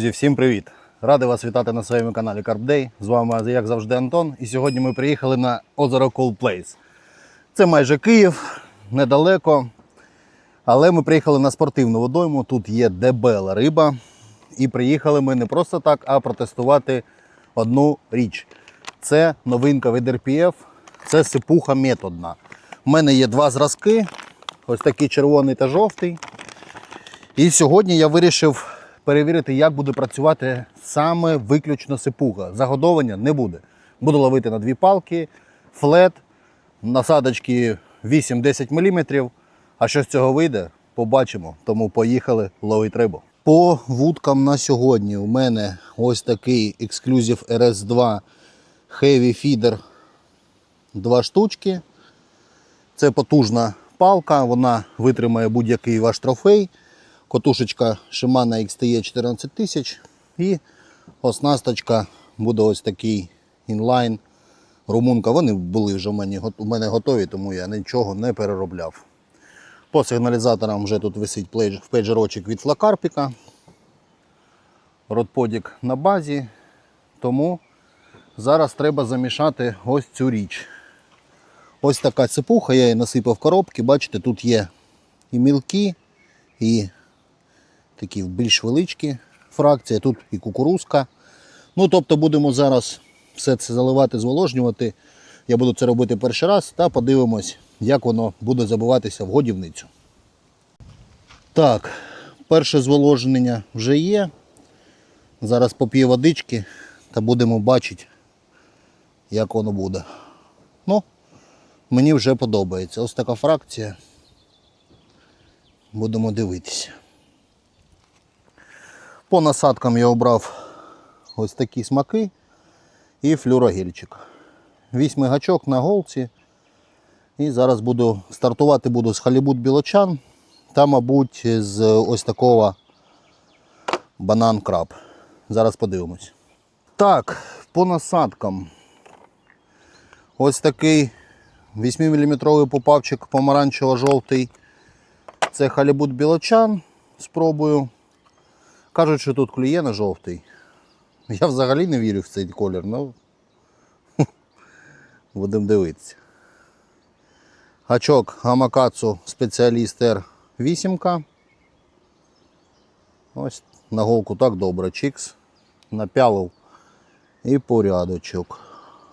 Друзі, всім привіт! Радий вас вітати на своєму каналі Carp. З вами, як завжди, Антон. І сьогодні ми приїхали на озеро Cold Place. Це майже Київ, недалеко. Але ми приїхали на спортивну водойму. Тут є дебела риба. І приїхали ми не просто так, а протестувати одну річ. Це новинка від RPF, це сипуха методна. У мене є два зразки: ось такий червоний та жовтий. І сьогодні я вирішив перевірити, як буде працювати саме виключно сипуха. Загодовання не буде. Буду ловити на дві палки, флет, насадочки 8-10 мм. А що з цього вийде, побачимо. Тому поїхали ловити рибу. По вудкам на сьогодні у мене ось такий Exclusive RS2 Heavy Feeder. Два штучки. Це потужна палка, вона витримає будь-який ваш трофей. Котушечка Shimano XTE 14000 і оснасточка буде ось такий інлайн. Румунка. Вони були вже у мене готові, тому я нічого не переробляв. По сигналізаторам вже тут висить пейджерочок від флакарпіка. Ротподік на базі. Тому зараз треба замішати ось цю річ. Ось така цепуха, я її насипав в коробки. Бачите, тут є і мілкі, і такі більш величкі фракції, тут і кукурузка. Ну, тобто будемо зараз все це заливати, зволожнювати. Я буду це робити перший раз та подивимось, як воно буде забиватися в годівницю. Так, перше зволоження вже є. Зараз поп'є водички та будемо бачити, як воно буде. Ну, мені вже подобається. Ось така фракція. Будемо дивитися. По насадкам я обрав ось такі смаки і флюрогельчик. Вісьмий гачок на голці. І зараз буду стартувати буду з халібут білочан та, мабуть, з ось такого банан краб. Зараз подивимось. Так, по насадкам. Ось такий 8-мм попавчик помаранчево-жовтий. Це халібут білочан. Спробую. Кажуть, що тут клює жовтий. Я взагалі не вірю в цей колір, ну будемо дивитися. Гачок Гамакацу спеціаліст R8. Ось на голку так добре. Чікс. Напялив і порядочок.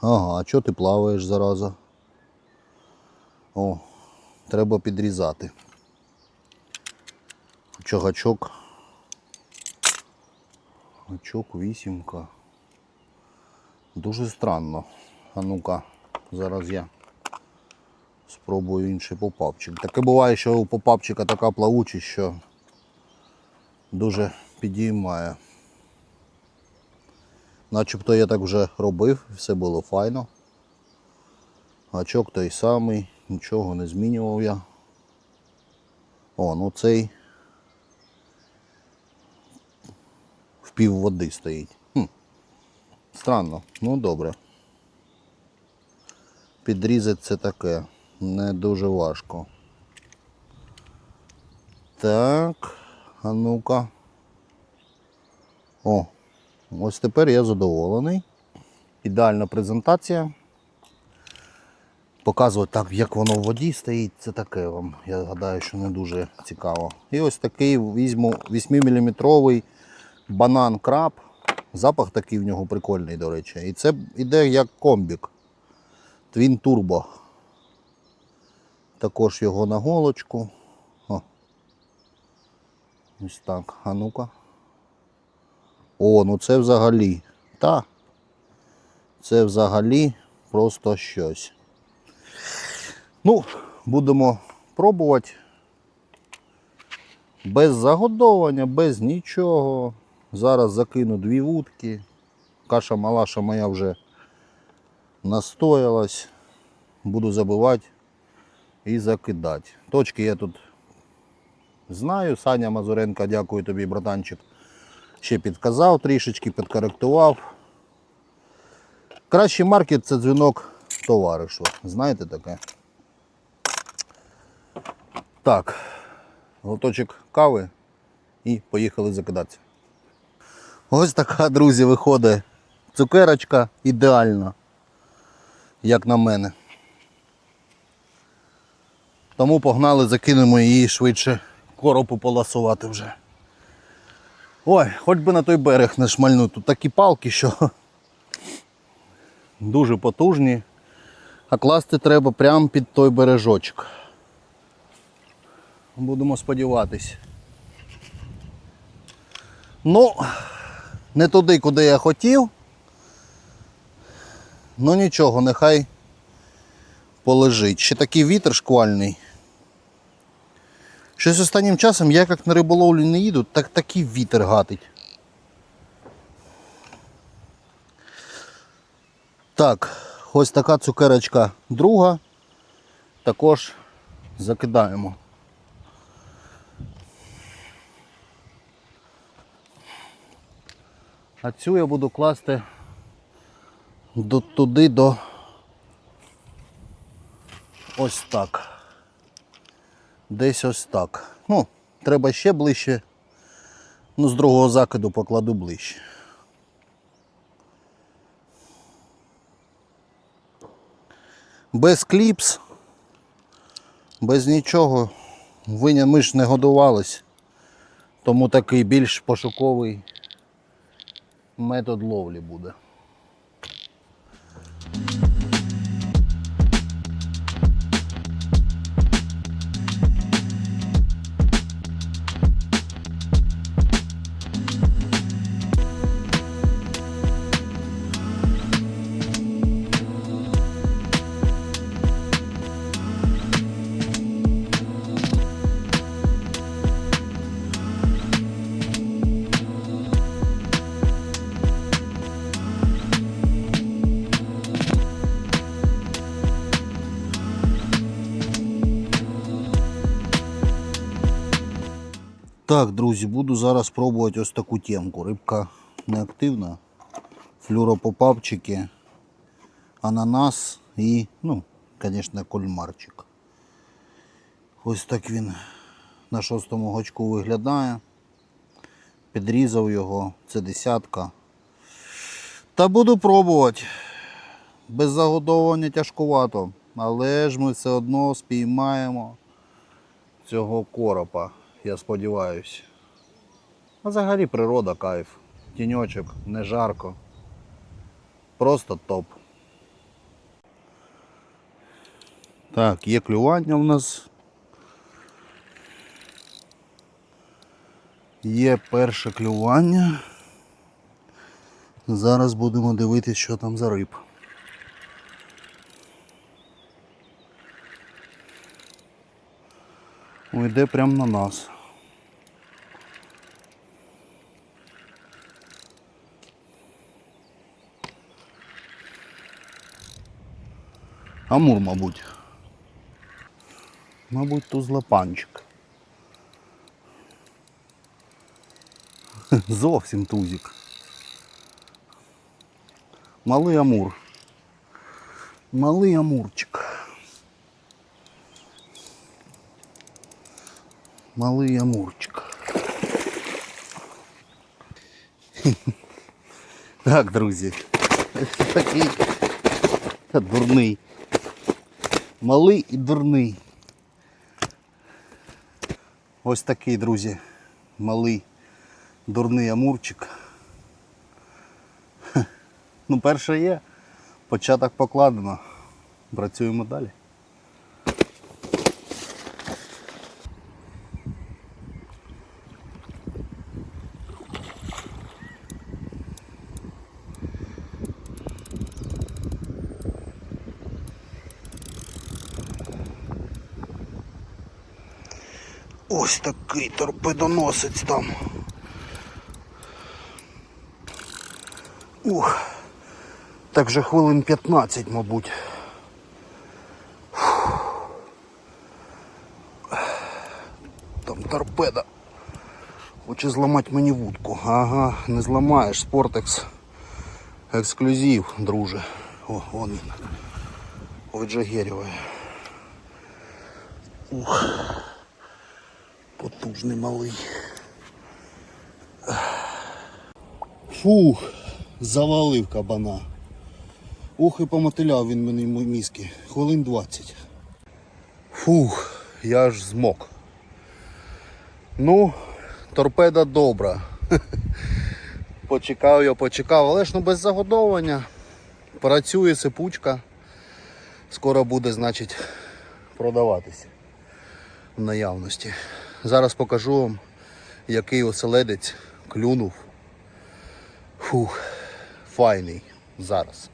Ага, а чого ти плаваєш зараза? О, треба підрізати. Що Гачок, вісімка. Дуже странно. А ну-ка, зараз я спробую інший попапчик. Таке буває, що у попапчика така плавучість, що дуже підіймає. Начебто я так вже робив, все було файно. Гачок той самий, нічого не змінював я. О, ну цей пів води стоїть. Хм. Странно, ну добре. Підрізати це таке не дуже важко. Так, а ну-ка. О, ось тепер я задоволений. Ідеальна презентація. Показувати так, як воно в воді стоїть, це таке вам. Я гадаю, що не дуже цікаво. І ось такий візьму 8-мм банан краб. Запах такий в нього прикольний, до речі. І це йде як комбік. Twin Turbo. Також його на голочку. О. Ось так. А ну-ка. О, ну це взагалі. Та. Це взагалі просто щось. Ну, будемо пробувати. Без загодовування, без нічого. Зараз закину дві вудки. Каша малаша моя вже настоялась. Буду забивати і закидати. Точки я тут знаю. Саня Мазуренко, дякую тобі, братанчик. Ще підказав трішечки, підкоректував. Кращий маркет це дзвінок товаришу. Знаєте таке? Так, глоточок кави і поїхали закидатися. Ось така, друзі, виходить цукерочка ідеальна, як на мене. Тому погнали, закинемо її швидше коропу поласувати вже. Ой, хоч би на той берег не шмальнути. Тут такі палки, що дуже потужні. А класти треба прямо під той бережочок. Будемо сподіватись. Ну, не туди, куди я хотів. Ну нічого, нехай полежить. Ще такий вітер шквальний. Щось останнім часом я як на риболовлю не їду, так такий вітер гатить. Так, ось така цукерочка друга. Також закидаємо. А цю я буду класти до, туди до ось так. Десь ось так. Ну, треба ще ближче. Ну, з другого закиду покладу ближче. Без кліпс, без нічого. Виня ми ж не годувались. Тому такий більш пошуковий метод ловлі буде. Так, друзі, буду зараз пробувати ось таку темку. Рибка неактивна. Флюропопапчики, ананас і, ну, звісно, кольмарчик. Ось так він на шостому гачку виглядає. Підрізав його, це десятка. Та буду пробувати. Без загодовування тяжкувато, але ж ми все одно спіймаємо цього коропа, я сподіваюся. А взагалі природа кайф. Тіньочок, не жарко. Просто топ. Так, є клювання в нас. Є перше клювання. Зараз будемо дивитися, що там за риб. О, йде прямо на нас. Амур, мабуть. Мабуть, тузлопанчик. Зовсім тузик. Малий амур. Малий амурчик. Малий амурчик. Так, друзі. Такий та дурний. Малий і дурний. Ось такий, друзі, малий дурний амурчик. Ну, перше є. Початок покладено. Працюємо далі. Ось такий торпедоносець там. Ух. Так же хвилин 15, мабуть. Там торпеда. Хоче зламати мені вудку. Ага, не зламаєш. Спортекс. Ексклюзив, друже. О, вон він. Виджагерює. Ух. Потужний малий. Фух, завалив кабана. Ух і помотиляв він мені мізки. Хвилин 20. Фух, я аж змок. Ну, торпеда добра. Почекав я, почекав, але ж ну без загодовування. Працює сипучка. Скоро буде, значить, продаватися в наявності. Зараз покажу вам, який оселедець клюнув. Фух, файний зараз.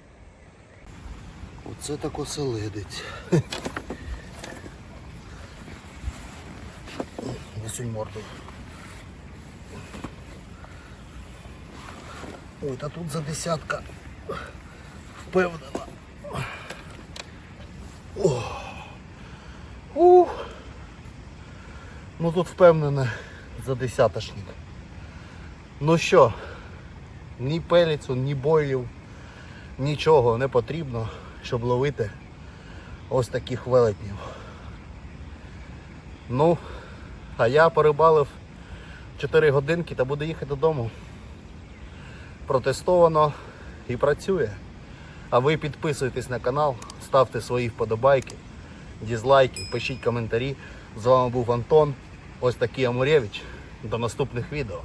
Оце так оселедець. Висунь морду. Ой, та тут за десятка. Впевнена. Ух. Ну тут впевнене за десяточник. Ну що, ні пеліцу, ні бойлів, нічого не потрібно, щоб ловити ось таких велетнів. Ну, а я порибалив 4 годинки та буду їхати додому. Протестовано і працює. А ви підписуйтесь на канал, ставте свої вподобайки, дізлайки, пишіть коментарі. З вами був Антон. Ось такий Амурєвич. До наступних відео.